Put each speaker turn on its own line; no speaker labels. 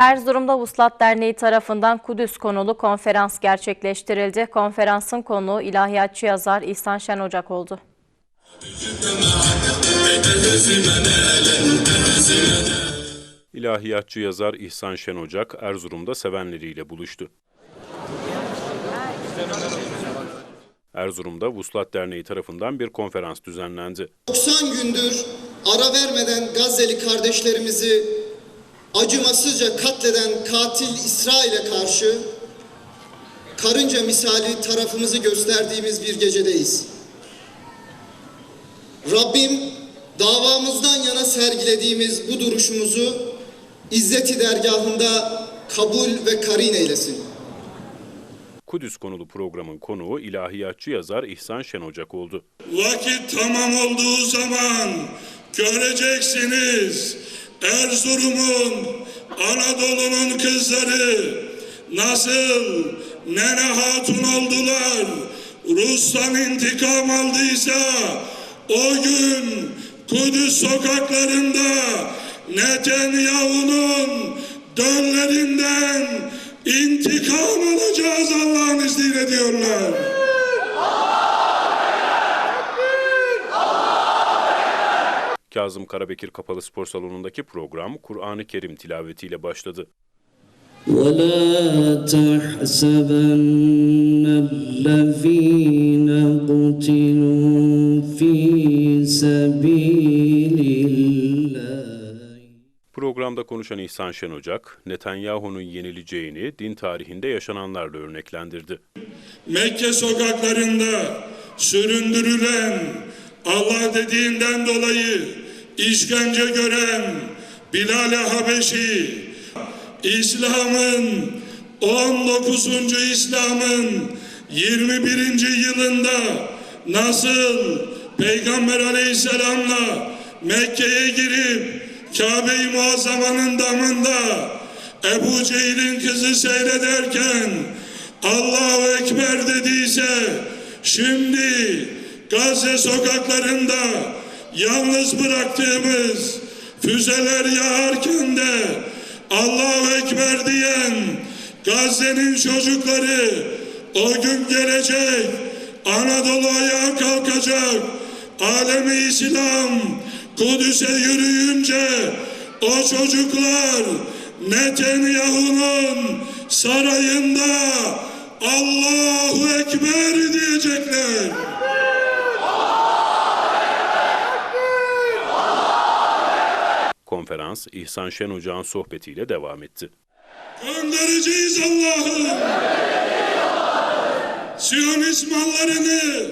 Erzurum'da Vuslat Derneği tarafından Kudüs konulu konferans gerçekleştirildi. Konferansın konuğu ilahiyatçı yazar İhsan Şen Ocak oldu.
İlahiyatçı yazar İhsan Şen Ocak Erzurum'da sevenleriyle buluştu. Erzurum'da Vuslat Derneği tarafından bir konferans düzenlendi.
90 gündür ara vermeden Gazze'li kardeşlerimizi acımasızca katleden katil İsrail'e karşı karınca misali tarafımızı gösterdiğimiz bir gecedeyiz. Rabbim davamızdan yana sergilediğimiz bu duruşumuzu izzeti dergahında kabul ve karin eylesin.
Kudüs konulu programın konuğu ilahiyatçı yazar İhsan Şen Ocak oldu.
Vakit tamam olduğu zaman göreceksiniz Erzurum'un, Anadolu'nun kızları nasıl Nene Hatun oldular. Rus'tan intikam aldıysa o gün Kudüs sokaklarında Netanyahu'nun döllerinden intikam alacağız Allah'ın izniyle diyorlar.
Kazım Karabekir Kapalı Spor Salonu'ndaki program Kur'an-ı Kerim tilavetiyle başladı.
ولا تحسبن الذين قتلوا في سبيل الله
Programda konuşan İhsan Şen Ocak, Netanyahu'nun yenileceğini din tarihinde yaşananlarla örneklendirdi.
Mekke sokaklarında süründürülen, Allah dediğinden dolayı işkence gören Bilal-i Habeşi, İslam'ın 19. İslam'ın 21. yılında nasıl Peygamber Aleyhisselam'la Mekke'ye girip Kabe-i Muazzama'nın damında Ebu Cehil'in kızı seyrederken Allahu Ekber dediyse şimdi Gazze sokaklarında yalnız bıraktığımız füzeler yağarken de Allahu Ekber diyen Gazze'nin çocukları o gün gelecek Anadolu ayağa kalkacak alemi İslam Kudüs'e yürüyünce o çocuklar Netanyahu'nun sarayında Allahu Ekber diyecekler.
Konferans İhsan Şen Ocak'ın sohbetiyle devam etti.
Göndereceğiz Allah'ı. Siyonist mallarını